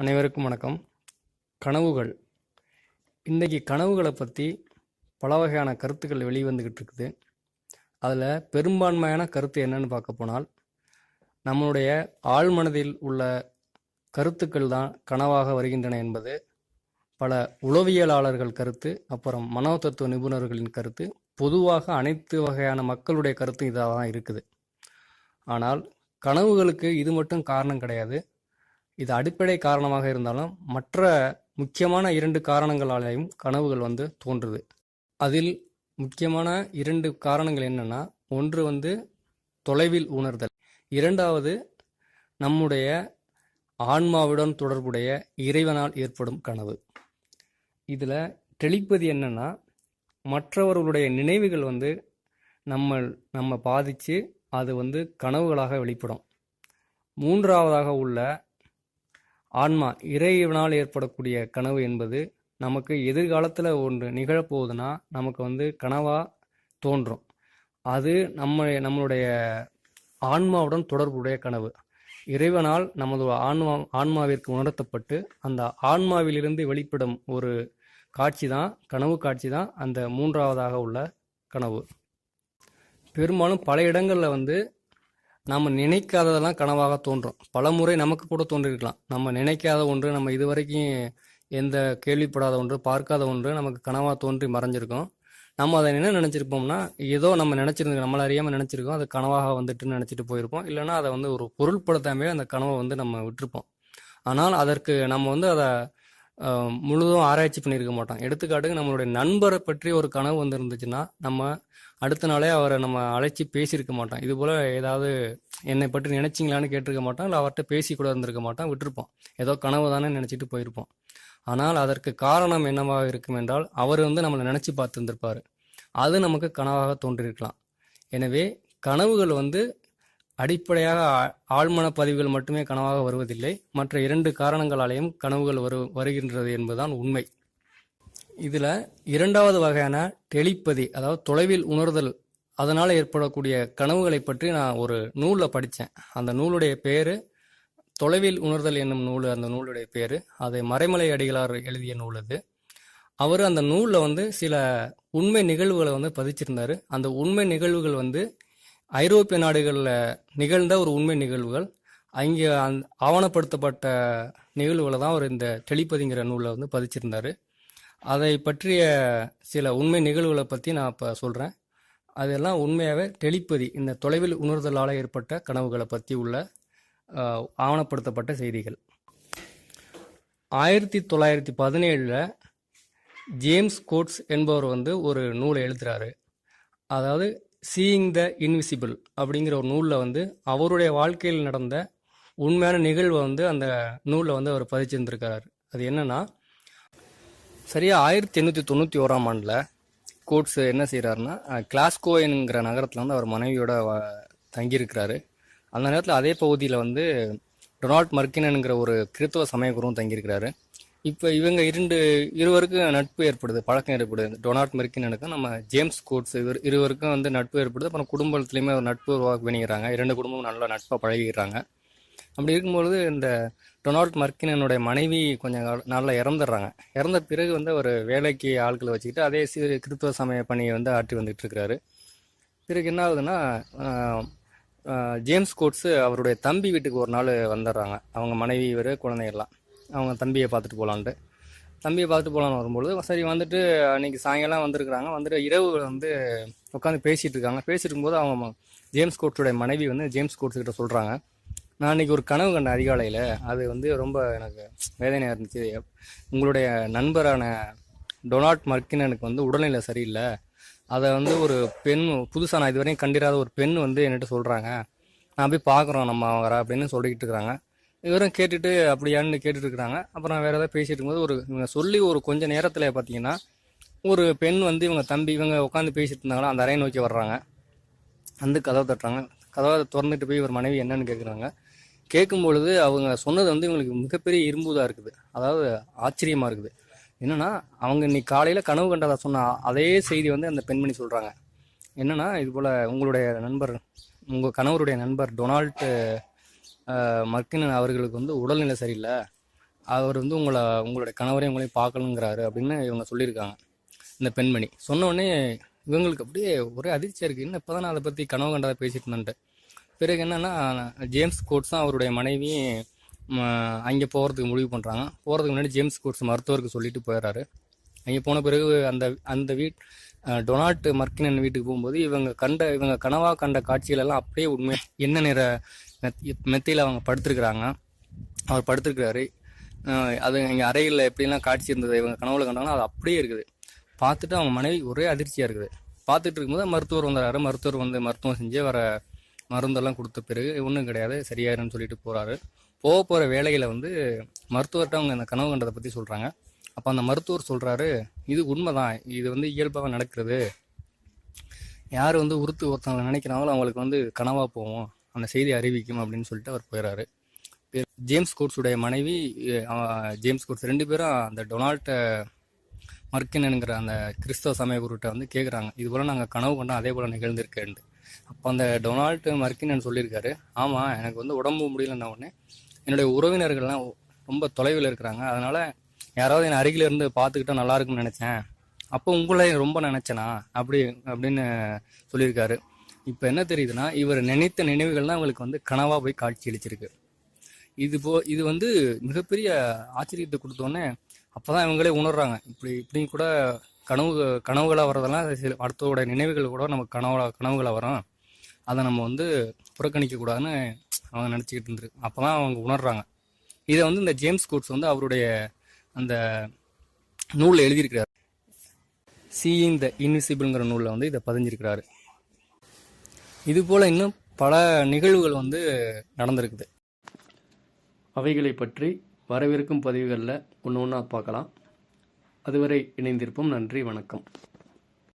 அனைவருக்கும் வணக்கம். கனவுகள். இன்றைக்கி கனவுகளை பற்றி பல வகையான கருத்துக்கள் வெளிவந்துக்கிட்டு இருக்குது அதில் பெரும்பான்மையான கருத்து என்னன்னு பார்க்க போனால் நம்மளுடைய ஆழ்மனதில் உள்ள கருத்துக்கள் தான் கனவாக வருகின்றன என்பது பல உளவியலாளர்கள் கருத்து அப்புறம் மனோ தத்துவ நிபுணர்களின் கருத்து பொதுவாக அனைத்து வகையான மக்களுடைய கருத்து இதாக தான் இருக்குது. ஆனால் கனவுகளுக்கு இது மட்டும் காரணம் கிடையாது. இது அடிப்படை காரணமாக இருந்தாலும் மற்ற முக்கியமான இரண்டு காரணங்களாலேயும் கனவுகள் வந்து தோன்றுது. அதில் முக்கியமான இரண்டு காரணங்கள் என்னென்னா ஒன்று வந்து தொலைவில் உணர்தல். இரண்டாவது நம்முடைய ஆன்மாவுடன் தொடர்புடைய இறைவனால் ஏற்படும் கனவு. இதில் தெளிப்பது என்னென்னா மற்றவர்களுடைய நினைவுகள் வந்து நம்ம நம்ம பாதித்து அது வந்து கனவுகளாக வெளிப்படும். மூன்றாவதாக உள்ள ஆன்மா இறைவனால் ஏற்படக்கூடிய கனவு என்பது நமக்கு எதிர்காலத்தில் ஒன்று நிகழப்போகுதுன்னா நமக்கு வந்து கனவாக தோன்றும். அது நம்ம நம்மளுடைய ஆன்மாவுடன் தொடர்புடைய கனவு. இறைவனால் நமது ஆன்மா ஆன்மாவிற்கு உணர்த்தப்பட்டு அந்த ஆன்மாவிலிருந்து வெளிப்படும் ஒரு காட்சி தான் கனவு காட்சி தான் அந்த மூன்றாவதாக உள்ள கனவு. பெரும்பாலும் பல இடங்களில் வந்து நம்ம நினைக்காததெல்லாம் கனவாக தோன்றும். பல முறை நமக்கு கூட தோன்றிருக்கலாம். நம்ம நினைக்காத ஒன்று நம்ம இதுவரைக்கும் எந்த கேள்விப்படாத ஒன்று பார்க்காத ஒன்று நமக்கு கனவாக தோன்றி மறைஞ்சிருக்கும். நம்ம அதை என்ன நினச்சிருப்போம்னா ஏதோ நம்ம நினச்சிருந்தோம் நம்மள அறியாமல் நினச்சிருக்கோம். அது கனவாக வந்துட்டுன்னு நினச்சிட்டு போயிருப்போம். இல்லைன்னா அதை வந்து ஒரு பொருள்படுத்தாமே அந்த கனவை வந்து நம்ம விட்டுருப்போம். ஆனால் அதற்கு நம்ம வந்து அதை முழுதும் ஆராய்ச்சி பண்ணியிருக்க மாட்டோம். எடுத்துக்காட்டுக்கு நம்மளுடைய நண்பரை பற்றி ஒரு கனவு வந்து இருந்துச்சுன்னா நம்ம அடுத்த நாளே அவரை நம்ம அழைச்சி பேசியிருக்க மாட்டோம். இது போல் ஏதாவது என்னை பற்றி நினைச்சிங்களான்னு கேட்டிருக்க மாட்டோம் இல்லை அவர்கிட்ட பேசி கூட இருந்திருக்க மாட்டோம் விட்டுருப்போம். ஏதோ கனவு தானே நினச்சிட்டு போயிருப்போம். ஆனால் அதற்கு காரணம் என்னவாக இருக்கும் என்றால் அவர் வந்து நம்மளை நினச்சி பார்த்துருந்துருப்பார். அது நமக்கு கனவாக தோன்றியிருக்கலாம். எனவே கனவுகள் வந்து அடிப்படையாக ஆ- ஆழ்மன பதிவுகள் மட்டுமே கனவாக வருவதில்லை. மற்ற இரண்டு காரணங்களாலேயும் கனவுகள் வரு வருகின்றது என்பதுதான் உண்மை. இதில் இரண்டாவது வகையான டெலிப்பதி அதாவது தொலைவில் உணர்தல் அதனால் ஏற்படக்கூடிய கனவுகளை பற்றி நான் ஒரு நூலில் படித்தேன் அந்த நூலுடைய பேர் தொலைவில் உணர்தல் என்னும் நூல் அந்த நூலுடைய பேர். அது மறைமலை அடிகளார் எழுதிய நூல் அது. அவர் அந்த நூலில் வந்து சில உண்மை நிகழ்வுகளை வந்து பதிச்சிருந்தார். அந்த உண்மை நிகழ்வுகள் வந்து ஐரோப்பிய நாடுகளில் நிகழ்ந்த ஒரு உண்மை நிகழ்வுகள். அங்கே அந் ஆவணப்படுத்தப்பட்ட நிகழ்வுகளை தான் அவர் இந்த தெளிப்பதிங்கிற நூலில் வந்து பதிச்சிருந்தார். அதை பற்றிய சில உண்மை நிகழ்வுகளை பற்றி நான் இப்போ சொல்கிறேன் அதெல்லாம் உண்மையாகவே தெளிப்பதி இந்த தொலைவில் உணர்தலால் ஏற்பட்ட கனவுகளை பற்றி உள்ள ஆவணப்படுத்தப்பட்ட செய்திகள். ஆயிரத்தி தொள்ளாயிரத்தி பதினேழில் ஜேம்ஸ் கோட்ஸ் என்பவர் வந்து ஒரு நூலை எழுதுகிறாரு அதாவது சீயிங் த இன்விசிபிள் அப்படிங்கிற ஒரு நூலில் வந்து அவருடைய வாழ்க்கையில் நடந்த உண்மையான நிகழ்வை வந்து அந்த நூலில் வந்து அவர் பதிச்சிருந்திருக்காரு. அது என்னன்னா சரியாக ஆயிரத்தி எண்ணூற்றி தொண்ணூற்றி ஓராம் ஆண்டில் கோட்ஸ் என்ன செய்கிறாருன்னா கிளாஸ்கோயனுங்கிற நகரத்தில் வந்து அவர் மனைவியோட தங்கியிருக்கிறாரு. அந்த நேரத்தில் அதே பகுதியில் வந்து டொனால்ட் மர்க்கினனுங்கிற ஒரு கிறித்துவ சமயகுருவும் தங்கியிருக்கிறாரு. இப்போ இவங்க இரண்டு இருவருக்கும் நட்பு ஏற்படுது பழக்கம் ஏற்படுது. டொனால்ட் மெர்க்கினனுக்கும் நம்ம ஜேம்ஸ் கோட்ஸ் இவர் இருவருக்கும் வந்து நட்பு ஏற்படுது. அப்புறம் குடும்பத்துலேயுமே ஒரு நட்பு உருவாக்கி பண்ணிக்கிறாங்க இரண்டு குடும்பமும் நல்லா நட்பாக பழகிக்கிறாங்க. அப்படி இருக்கும்பொழுது இந்த டொனால்ட் மர்க்கினனுடைய மனைவி கொஞ்சம் நல்லா இறந்துடுறாங்க. இறந்த பிறகு வந்து அவர் வேலைக்கு ஆட்களை வச்சுக்கிட்டு அதே சிறு கிறித்துவ சமய பணியை வந்து ஆற்றி வந்துட்டு இருக்கிறாரு பிறகு என்ன ஆகுதுன்னா ஜேம்ஸ் கோட்ஸு அவருடைய தம்பி வீட்டுக்கு ஒரு நாள் வந்துடுறாங்க. அவங்க மனைவி இவர் குழந்தைகள்லாம். அவங்க தம்பியை பார்த்துட்டு போகலான்ட்டு தம்பியை பார்த்துட்டு போகலான்னு வரும்பொழுது சரி வந்துட்டு அன்றைக்கி சாயங்காலம் வந்திருக்கிறாங்க. வந்துட்டு இரவு வந்து உட்காந்து பேசிகிட்டு இருக்காங்க. பேசிட்டு இருக்கும்போது அவங்க ஜேம்ஸ் கோட்ஸுடைய மனைவி வந்து ஜேம்ஸ் கோட்ஸ்கிட்ட சொல்கிறாங்க நான் அன்னைக்கு ஒரு கனவு கண்ட அதிகாலையில். அது வந்து ரொம்ப எனக்கு வேதனையாக இருந்துச்சு. உங்களுடைய நண்பரான டொனால்ட் மர்க்கினனுக்கு வந்து உடல்நிலை சரியில்லை. அதை வந்து ஒரு பெண் புதுசாக நான் இதுவரையும் கண்டிராத ஒரு பெண் வந்து என்கிட்ட சொல்கிறாங்க நான் போய் பார்க்குறோம் நம்ம அவரை அப்படின்னு சொல்லிக்கிட்டு இருக்கிறாங்க இவரும் கேட்டுட்டு அப்படியான்னு கேட்டுட்டு இருக்கிறாங்க அப்புறம் வேறு ஏதாவது பேசிட்டு இருக்கும்போது ஒரு இவங்க சொல்லி ஒரு கொஞ்ச நேரத்தில் பார்த்தீங்கன்னா ஒரு பெண் வந்து இவங்க தம்பி இவங்க உட்காந்து பேசிட்டு இருந்தாங்களா அந்த அறையை நோக்கி வர்றாங்க. வந்து கதவை தட்டுறாங்க. கதவை திறந்துட்டு போய் ஒரு மனைவி என்னன்னு கேட்குறாங்க கேட்கும் பொழுது அவங்க சொன்னது வந்து இவங்களுக்கு மிகப்பெரிய இரும்புதாக இருக்குது. அதாவது ஆச்சரியமாக இருக்குது. என்னென்னா அவங்க இன்னைக்கு காலையில் கனவு கண்டதா சொன்ன அதே செய்தி வந்து அந்த பெண்மணி சொல்கிறாங்க என்னென்னா இது போல் உங்களுடைய நண்பர் உங்கள் கணவருடைய நண்பர் டொனால்டு மர்க்கினன் அவர்களுக்கு வந்து உடல்நிலை சரியில்லை. அவர் வந்து உங்களை உங்களுடைய கணவரையும் உங்களையும் பார்க்கணுங்கிறாரு அப்படின்னு இவங்க சொல்லியிருக்காங்க. இந்த பெண்மணி. சொன்ன உடனே இவங்களுக்கு அப்படியே ஒரே அதிர்ச்சியாக இருக்குது இன்னும் இப்போ தான் நான் அதை பற்றி கனவு கண்டதை பேசிட்டு இருந்தேன்ட்டு. பிறகு என்னென்னா ஜேம்ஸ் கோட்ஸும் அவருடைய மனைவி அங்கே போகிறதுக்கு முடிவு பண்ணுறாங்க போகிறதுக்கு முன்னாடி ஜேம்ஸ் கோட்ஸ் மருத்துவருக்கு சொல்லிட்டு போயிடுறாரு அங்கே போன பிறகு அந்த அந்த வீட் டொனால்ட் மர்க்கினன் வீட்டுக்கு போகும்போது இவங்க கண்ட இவங்க கனவாக கண்ட காட்சிகள் எல்லாம் அப்படியே உண்மை என்ன நிற மெத்தையில் அவங்க படுத்திருக்கிறாங்க. அவர் படுத்திருக்கிறாரு. அது எங்கள் அறையில் எப்படிலாம் காட்சி இருந்தது இவங்க கனவுல கண்டாங்கன்னா அது அப்படியே இருக்குது. பார்த்துட்டு அவங்க மனைவி ஒரே அதிர்ச்சியாக இருக்குது. பார்த்துட்டு இருக்கும்போது மருத்துவர் வந்துடுறாரு மருத்துவர் வந்து மருத்துவம் செஞ்சு வர மருந்தெல்லாம் கொடுத்த பிறகு ஒன்றும் கிடையாது சரியாயிருன்னு சொல்லிட்டு போகிறாரு போக போகிற வேலையில் வந்து மருத்துவர்கிட்ட அவங்க அந்த கனவு கண்டதை பற்றி சொல்கிறாங்க அப்போ அந்த மருத்துவர் சொல்கிறாரு இது உண்மைதான். இது வந்து இயல்பாக நடக்கிறது. யார் வந்து உறுத்து ஒருத்தவங்களை நினைக்கிறாங்களோ அவங்களுக்கு வந்து கனவாக போவோம். அந்த செய்தி அறிவிக்கும் அப்படின்னு சொல்லிட்டு அவர் போயிடுறாரு ஜேம்ஸ் கோட்ஸுடைய மனைவி ஜேம்ஸ் கோட்ஸ் ரெண்டு பேரும் அந்த டொனால்ட் மர்க்கின்னுங்கிற அந்த கிறிஸ்தவ சமய குருட்ட வந்து கேட்குறாங்க இது போல் நாங்கள் கனவு கொண்டோம் அதே போல் நிகழ்ந்திருக்கேன்ட்டு. அப்போ அந்த டொனால்ட் மர்க்கின்னு சொல்லியிருக்காரு ஆமாம் எனக்கு வந்து உடம்பு முடியலன்ன உடனே என்னுடைய உறவினர்கள்லாம் ரொம்ப தொலைவில் இருக்கிறாங்க. அதனால் யாராவது என் அருகில் இருந்து பார்த்துக்கிட்டா நல்லா இருக்கும்னு நினச்சேன். அப்போ உங்களை ரொம்ப நினச்சேனா? அப்படி அப்படின்னு சொல்லியிருக்காரு. இப்போ என்ன தெரியுதுன்னா இவர் நினைத்த நினைவுகள்லாம் அவங்களுக்கு வந்து கனவாக போய் காட்சி அளிச்சிருக்கு. இது போ இது வந்து மிகப்பெரிய ஆச்சரியத்தை கொடுத்தோன்னே அப்போ தான் இவங்களே உணர்றாங்க. இப்படி இப்படி கூட கனவு கனவுகளாக வர்றதெல்லாம் சில அடுத்தோட நினைவுகள் கூட நமக்கு கனவுல கனவுகளாக வரும். அதை நம்ம வந்து புறக்கணிக்கக்கூடாதுன்னு அவங்க நினச்சிக்கிட்டு இருந்துருக்கு அப்போ தான் அவங்க உணர்றாங்க. இதை வந்து இந்த ஜேம்ஸ் கோட்ஸ் வந்து அவருடைய அந்த நூலில் எழுதியிருக்கிறார். சீயிங் த இன்விசிபிள்ங்கிற நூலில் வந்து இதை பதிஞ்சிருக்கிறாரு. இது போல் இன்னும் பல நிகழ்வுகள் வந்து நடந்திருக்குது. அவைகளை பற்றி வரவிருக்கும் பதிவுகளில் ஒன்று ஒன்றா பார்க்கலாம். அதுவரை இணைந்திருப்போம். நன்றி வணக்கம்.